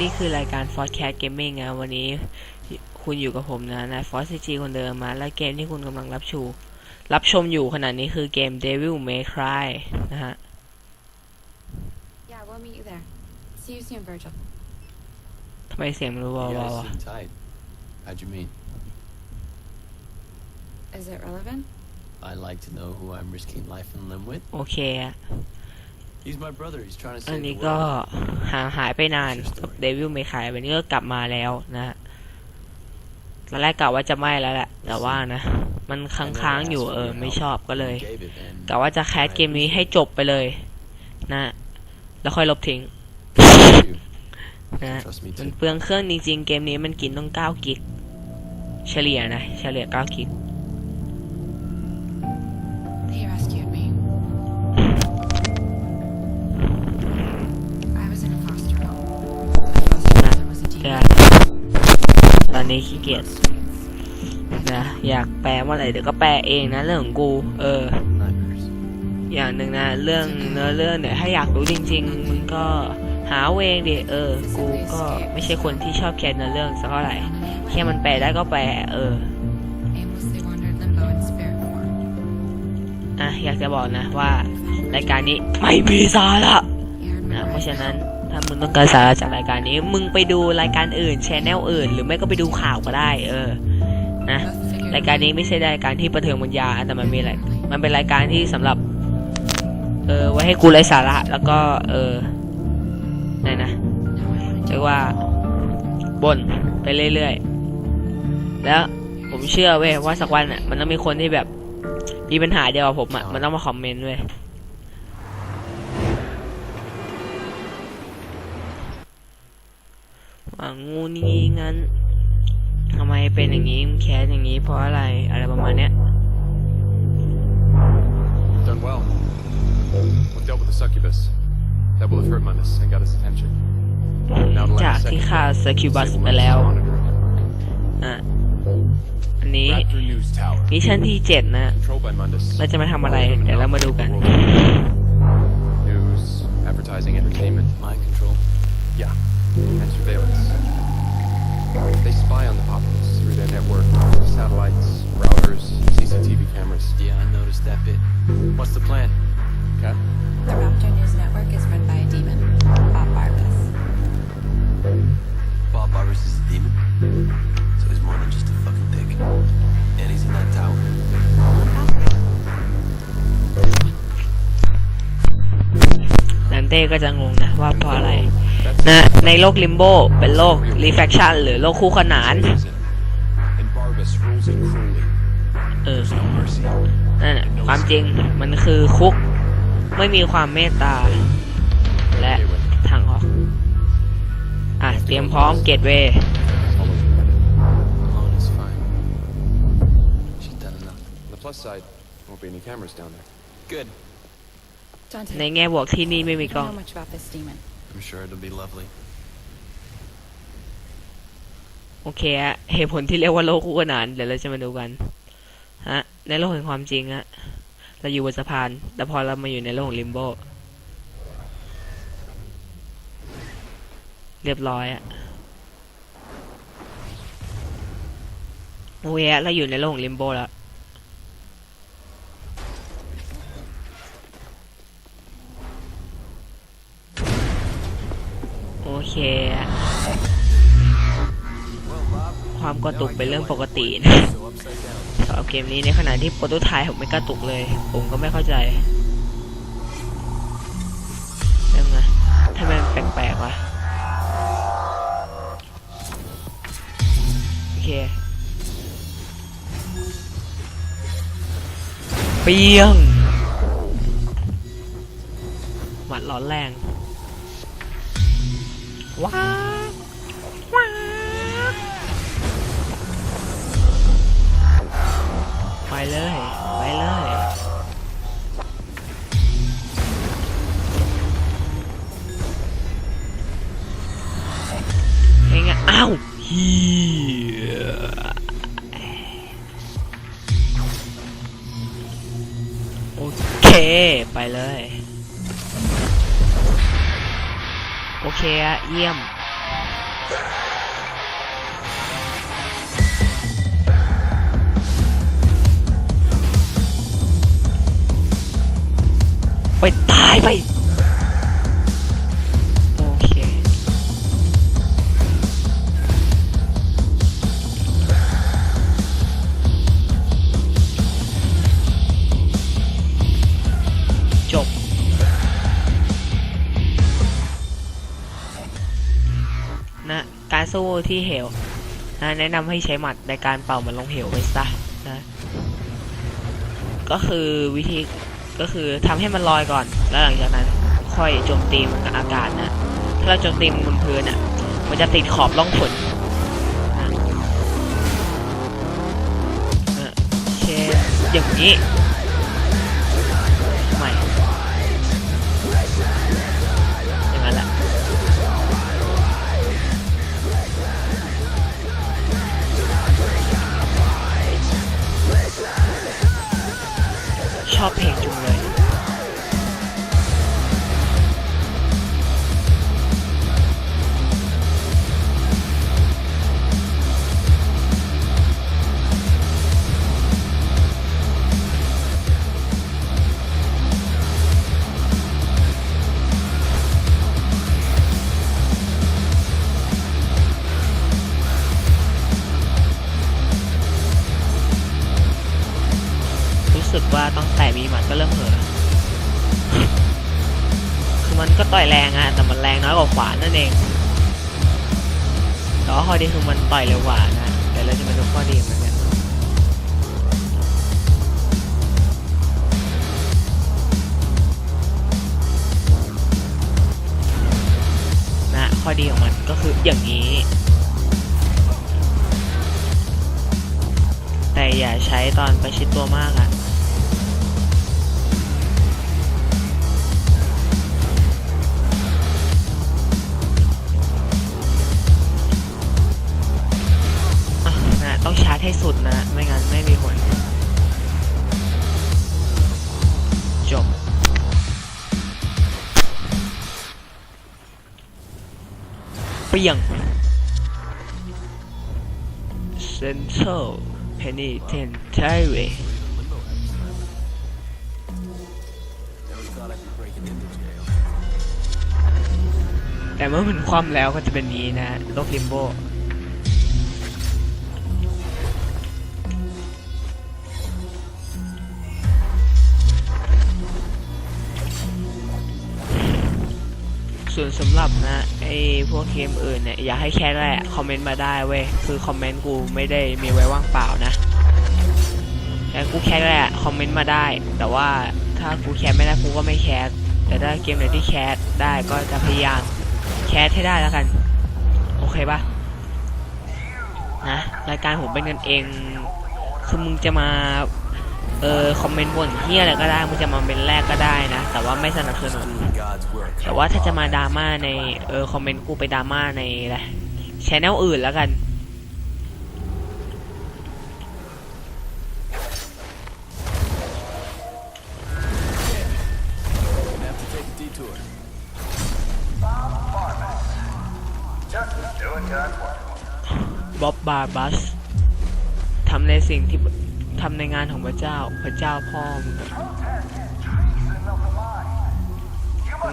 นี่คือรายการ f o r c a s t Gaming นะวันนี้คุณอยู่กับผมนะนายฟอสซีจีคนเดิมมา และเกมที่คุณกำลังรับชูรับชมอยู่ขณะนี้คือเกม Devil May Cry นะฮะ Yeah, we'll meet you there. See you soon, Virgil. ทำไมเสียงมันรู้ว่า You ว่า guys วะ seem tight. How'd you meet? Is it relevant? I'd like to know who I'm risking life and limb with. โอเคอะ He's my brother. He's trying to อัน save นี้ the ก็ world. ห่างหายไปนานกับ Devil May Cry วันนี้ก็กลับมาแล้วนะฮะตอนแรกกะว่าจะไม่แล้วแหละ แต่ว่านะ มัน I ค้ never างๆ asked อยู่ for เออ your ไม่ help. ชอบก็เลย You gave it, and กะว่าจะแคสเกมนี้ให้จบไปเลย นะ แล้วค่อยลบทิ้ง you นะ trust me มัน too. เปลืองเครื่องจริงๆ เกมนี้มันกินต้อง9กิก เฉลี่ยนะ เฉลี่ย9กิก นนี้ขี้เกียจนะอยากแปลว่าอะไรเดี๋ยวก็แปลเองนะเรื่องของกู เออ อย่างหนึ่งนะเรื่องเนื้อเรื่องเนี่ยถ้าอยากรู้จริง ๆ มึงก็หาเอาเองดิเออ กูก็ไม่ใช่คนที่ชอบแคสเนื้อเรื่องสักเท่าไหร่แค่มันแปลได้ก็แปลเอออะอยากจะบอกนะว่ารายการนี้ไม่มีสาระนะเพราะฉะนั้น ถ้ามึงต้องการสาระจากรายการนี้ มึงไปดูรายการอื่นชแนลอื่น หรือไม่ก็ไปดูข่าวก็ได้ เออ นะ รายการนี้ไม่ใช่รายการที่ประเทืองปัญญาแต่มันมีอะไร มันเป็นรายการที่สำหรับ เออ ไว้ให้กูไร้สาระ แล้วก็ เออนั่นนะเรียกว่าบ่นไปเรื่อยๆ แล้วผมเชื่อเว้ยว่าสักวันอะ มันต้องมีคนที่แบบมีปัญหาเดียวกับผมอะ มันต้องมาคอมเมนต์เว้ย อ่า งูนี่งั้นทำไมเป็นอย่างนี้มึงแค้นอย่างนี้เพราะอะไรอะไรประมาณเนี้ย Done well. We've dealt with the succubus. That will have hurt Mundus and got his attention. Now to จาก land ที่ second. ฆ่าเซอร์คิวบัส Disable ไปแล้ว Mundus' monitoring. อะอันนี้ Raptor News Tower. มิชชั่นที่เจ็ดนะ Controlled by Mundus. เราจะมาทำอะไร เดี๋ยวเรามาดูกัน News, advertising, entertainment. Mind control. Yeah. And surveillance. They spy on the populace through their network, satellites, routers, CCTV cameras. Yeah, I noticed that bit. What's the plan? Okay? The Raptor News Network is run by a demon, Bob Barbas. Bob Barbers is a demon. So he's more than just a fucking dick. And he's in that tower. นันเต้ก็จะงงนะว่าเพราะอะไร นะในโลกลิมโบเป็นโลกรีแฟคชั่นหรือโลกคู่ขนาน Prison. And Barbas rules it cruelly. เออ There's no mercy. นั่นน่ะความจริงมันคือคุก ไม่มีความเมตตา และ Okay, with ทางออก อะ เตรียมพร้อมเกตเวย์ all over them. Alone is fine. She's done enough. On the plus side, there won't be any cameras down there. Good. Dante, ในแง่บวกที่นี่ไม่มี I กล้อง don't know much about this demon. I'm sure it'll be lovely. โอเคอะเหตุผลที่เรียกว่าโลกคู่ขนานเดี๋ยวเราจะมาดูกันฮะในโลกแห่งความจริงอะเราอยู่บนสะพานแต่พอเรามาอยู่ในโลกของลิมโบเรียบร้อยอะโอเคอะเราอยู่ในโลกของลิมโบแล้ว โอเค ความกระตุกเป็นเรื่องปกตินะสำหรับเกมนี้ในขณะที่โปรโตไทป์ผมไม่กระตุกเลย ผมก็ไม่เข้าใจยังไงทำไมมันแปลกๆวะโอเคเปียงหมัดร้อนแรง ว้าว้าไปเลย ไปเลยไงไงอ้าวเฮียโอเค ไปเลย เคเยี่ยม ไปตายไป สู้ที่เหวนะแนะนำให้ใช้หมัดในการเป่ามันลงเหวไปซะนะก็คือวิธีก็คือทำให้มันลอยก่อน แล้วหลังจากนั้นค่อยโจมตีมันกับอากาศนะ ถ้าเราโจมตีมันบนพื้นอะ มันจะติดขอบล่องฝนนะนะเช่นอย่างนี้ ช วาขวานนั่นเองแต่ว่าข้อดีคือมันต่อยเร็วกว่านะแต่เราจะมาดูข้อดีมือนกันนะข้อดีของมันก็คืออย่างนี้ แต่อย่าใช้ตอนประชิดตัวมากอะ่ะ ร์จให้สุดนะ ไม่งั้นไม่มีผลจบ เปียง Central Penitentiary Never thought I'd be breaking into jail. แต่เมื่อมันคว่ำแล้วก็จะเป็นนี้นะโลกลิมโบ ส่วนสำหรับนะไอพวกเกมอื่นเนี่ยอยากให้แค่แหละคอมเมนต์มาได้เว้ยคือคอมเมนต์กูไม่ได้มีไว้ว่างเปล่านะแต่กูแค่แหละคอมเมนต์มาได้ แต่ว่าถ้ากูแคสไม่ได้กูก็ไม่แคสแต่ถ้าเกมไหนที่แคสได้ก็จะพยายามแคสให้ได้แล้วกัน โอเคปะนะรายการผมเป็นกันเองคือมึงจะมา เออคอมเมนต์บนที่อะไรก็ได้มึงจะมาเป็นแรกก็ได้นะ แต่ว่าไม่สนับสนุนแต่ว่าถ้าจะมาดราม่าในเออคอมเมนต์กูไปดราม่าในอะไรชแนลอื่นแล้วกันบ๊อบบาร์บัสทำในสิ่งที่ ทำในงานของพระเจ้า พระเจ้าพ่อมึง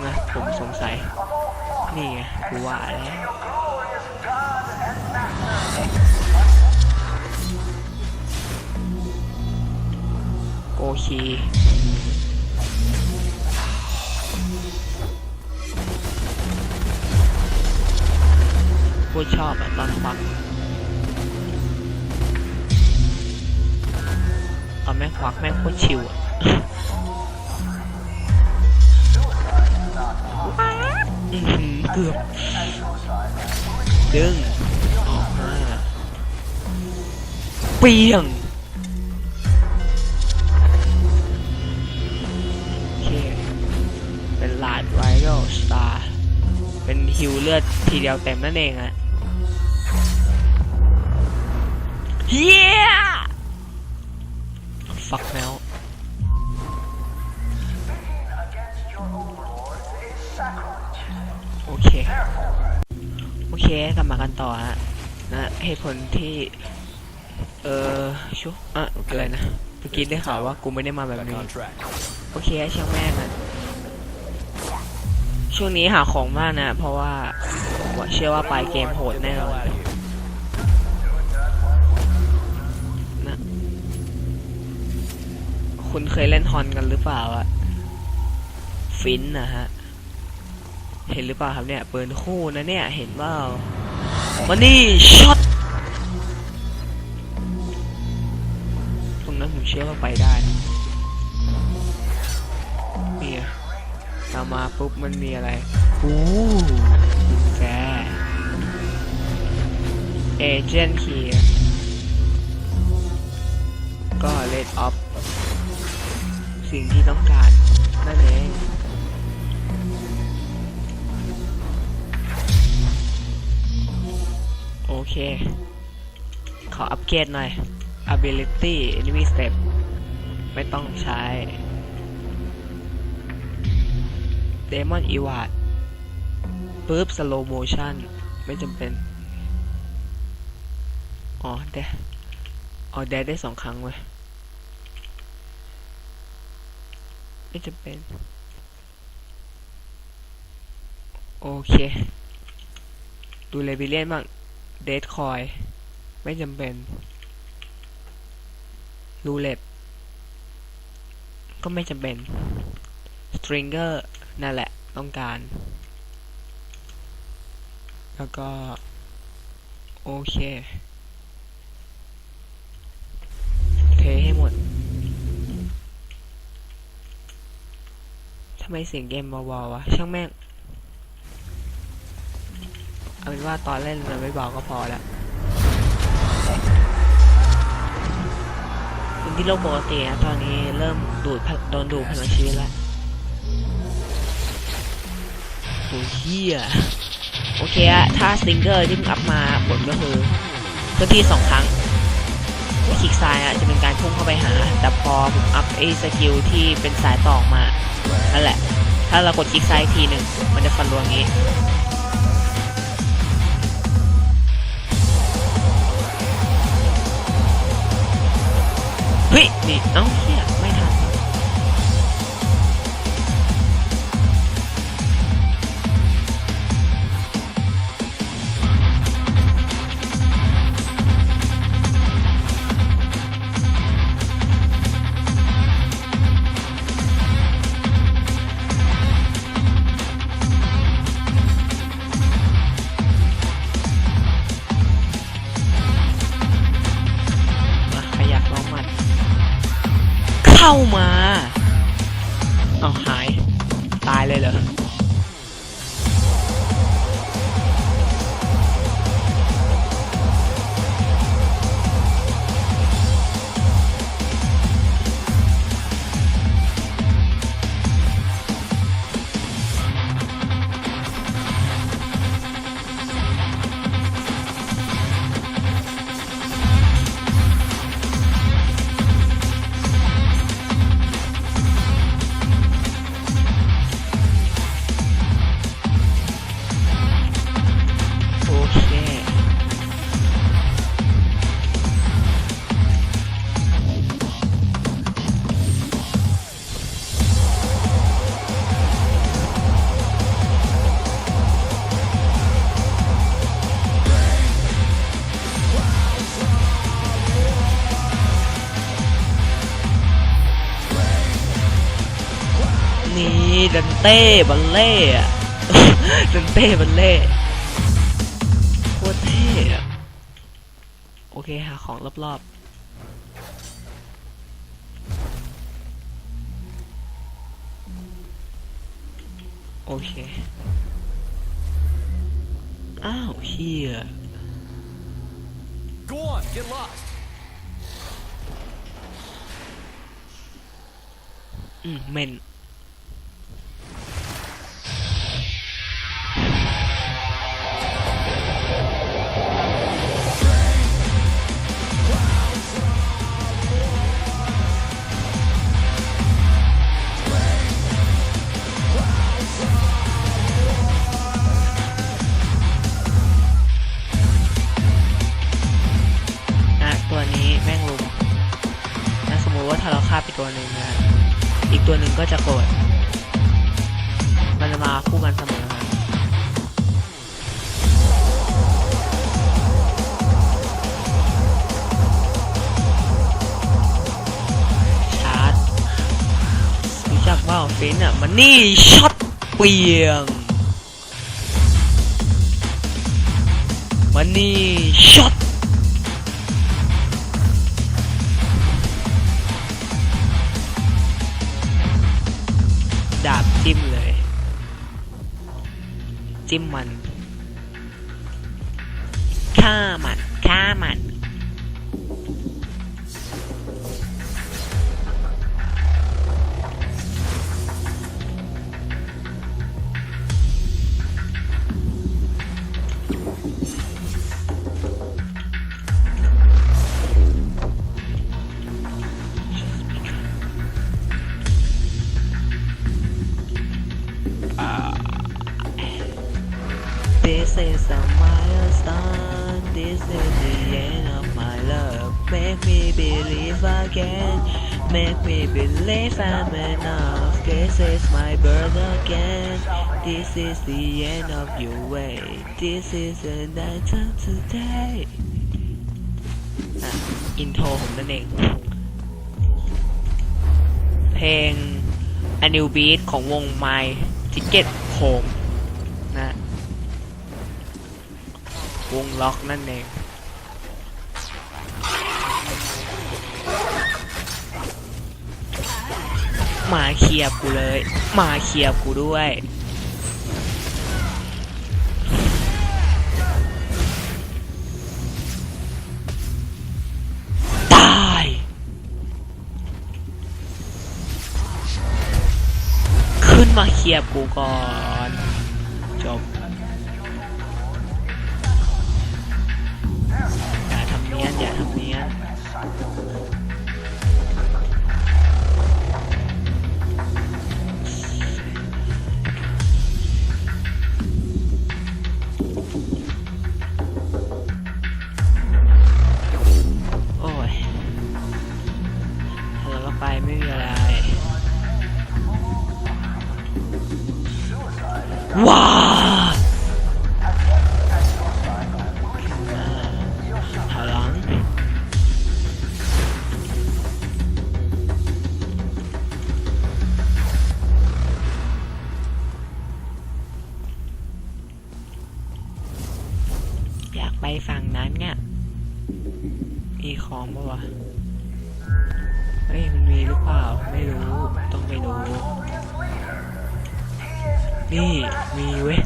นะผมสงสัย นี่ไงกูว่าแล้วโอเคพูชอบอะตอนฟัง แม่งควักแม่งโคตรชิวอะอื้อหือเกือบดึงออกมาเปียงโอเคเป็นลาดไรโ l สตาร์เป็นฮิวเลือดทีเดียวเต็มนั่นเองอะเฮีย ฟักแมวโอเค โอเค กลับมากันต่อฮะนะ เหตุผลที่ เออชุอะอะไรนะ เมื่อกี้ได้ข่าวว่ากูไม่ได้มาแบบ Back นี้ on track. โอเคช่างแม่งอะช่วงนี้หาของมากนะ เพราะว่าว่าเชื่อว่าปลายเกมโหดแน่นอน คุณเคยเล่นฮอนกันหรือเปล่าอะฟินนะฮะ เห็นหรือเปล่าครับเนี่ยปืนคู่นะเนี่ย เห็นเปล่ามานี่ช็อตตรงนั้นผมเชื่อว่าไปได้เนี่ยตามมาปุ๊บมันมีอะไรโอ้แกเอเจนต์คี สิ่งที่ต้องการนั่นเองโอเค ขออัปเกรดหน่อย ability enemy step ไม่ต้องใช้ demon evade ปุ๊บ slow motion ไม่จำเป็น อ๋อเดอ๋อ แดได้สองครั้งเว้ย ไม่จำเป็น โอเค ดูเลบิเลียนบ้างเดทคอย ไม่จำเป็นรูเล็บก็ไม่จำเป็นสตริงเกอร์นั่นแหละต้องการ แล้วก็ โอเค ทำไมเสียงเกมเบาๆวะ ช่างแม่ง เอาเป็นว่าตอนเล่นมันไม่เบาก็พอแล้วเป็นที่โลกปกตินะตอนนี้เริ่มดูดพลโดนดูดพลังชีวิตแล้วโอ้ยเฮียโอเคอะถ้าสติงเกอร์ที่มึงอัพมาผลก็คือเคลื่อนที่สองครั้งคลิกซ้ายอะจะเป็นการพุ่งเข้าไปหา แต่พอผมอัพไอ้สกิลที่เป็นสายต่อมา นั่นแหละ ถ้าเรากดคลิกซ้ายทีหนึ่งมันจะฟันรวงงนี้ เฮ้ย นี่เอ้าเฮีย เข้ามา เอาหาย ตายเลยเหรอ เต้บัลเล่อะดันเต้บัลเล่โคตรเท่อะโอเคหาของรอบๆ โอเค อ้าวเฮีย Go on, get lost. อืมเมน โกรธมันจะมาคู่กันเสมอครับชาร์จรู้จักว่าเฟนอะมันนี่ช็อตเปียงมันนี่ช็อต จิ้มมันฆ่ามัน This is the end of your way. This is the night of today. อินโทรผมนั่นเอง เพลง A New Beat ของวง My Ticket Home นะ วงล็อกนั่นเองมาเคียร์กูเลย มาเคียร์กูด้วย เทียบกูก่อนจบอย่าทำเนี้ยอย่าทำเนี้ย เปล่าไม่รู้ ต้องไปดู นี่มีเว้ย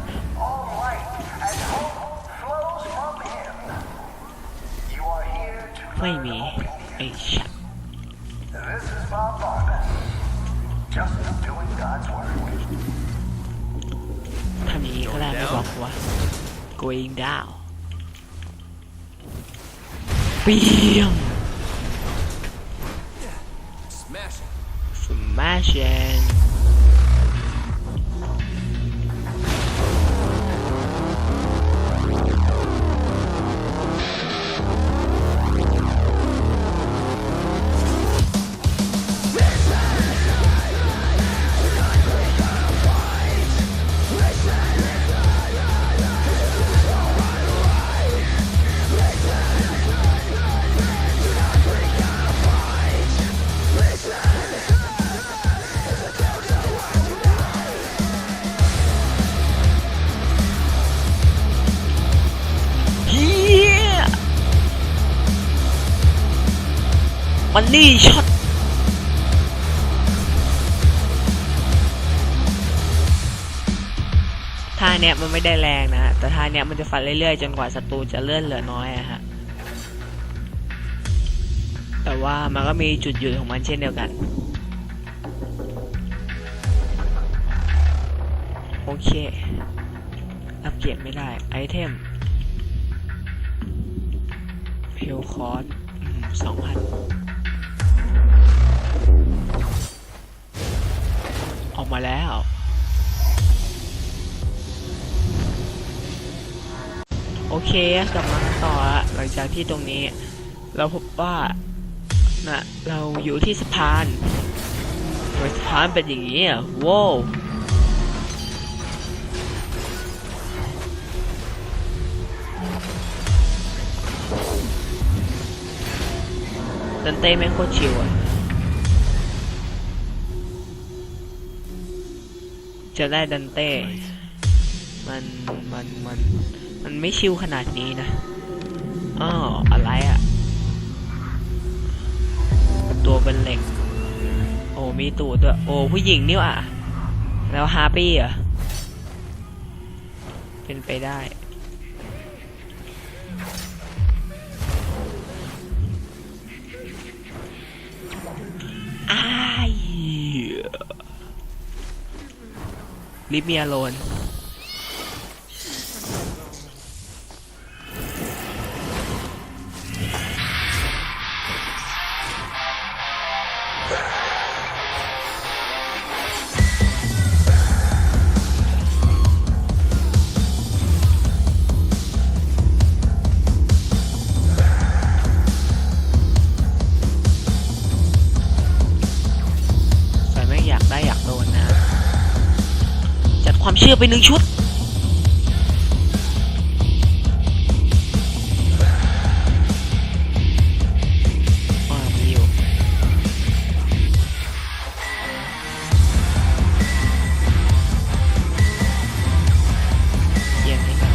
ไม่มีไอ้ชัดทำอย่างนี้ก็ได้ไม่บอกว่า going down เปียง information นี่ช็อตท่าเนี้ยมันไม่ได้แรงนะ แต่ท่าเนี้ยมันจะฟันเรื่อยๆ จนกว่าศัตรูจะเลื่อนเหลือน้อยอะฮะ แต่ว่ามันก็มีจุดหยุดของมันเช่นเดียวกัน โอเค อัปเกรดไม่ได้ ไอเทมเพลคอร์สสองพัน มาแล้ว โอเคกลับมาต่อหลังจากที่ตรงนี้ เราพบว่านะเราอยู่ที่สะพานทำไมสถานเป็นอย่างนี้อะว้าวดันเต้แม่งโคตรชิวอะ จะได้ดันเต้ มันมันมัน มันไม่ชิวขนาดนี้นะอ้ออะไรอะ ตัวเป็นเหล็ก โอ้มีตูดด้วย โอ้ผู้หญิงนี่ว่ะ แล้วฮาร์ปี้เหรอะ เป็นไปได้ ลิฟเมียโลน ไปหนึ่งชุดอ่ามีอยู่เยี่ยมเลยครับ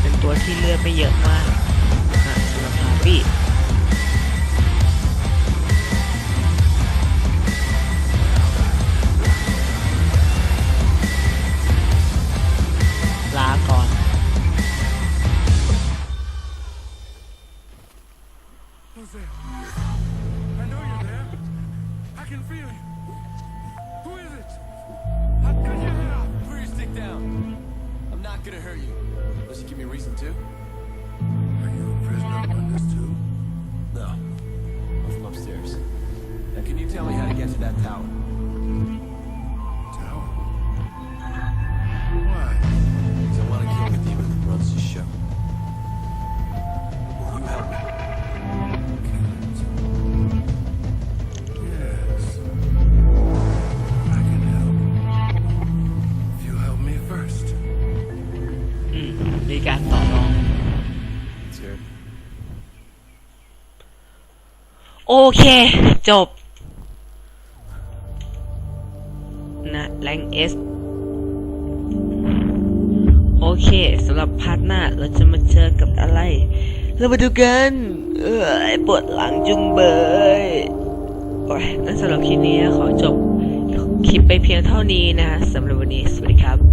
เป็นตัวที่เลือดไม่เยอะมากอะสำหรับฮาร์ปี้ เค จบ นะแรงเอสโอเคสำหรับพาร์ทหน้าเราจะมาเจอกับอะไร เรามาดูกัน เออปวดหลังจุงเบยโอ้ยงั้นสำหรับคลิปนี้ขอจบคลิปไปเพียงเท่านี้นะสำหรับวันนี้ สวัสดีครับ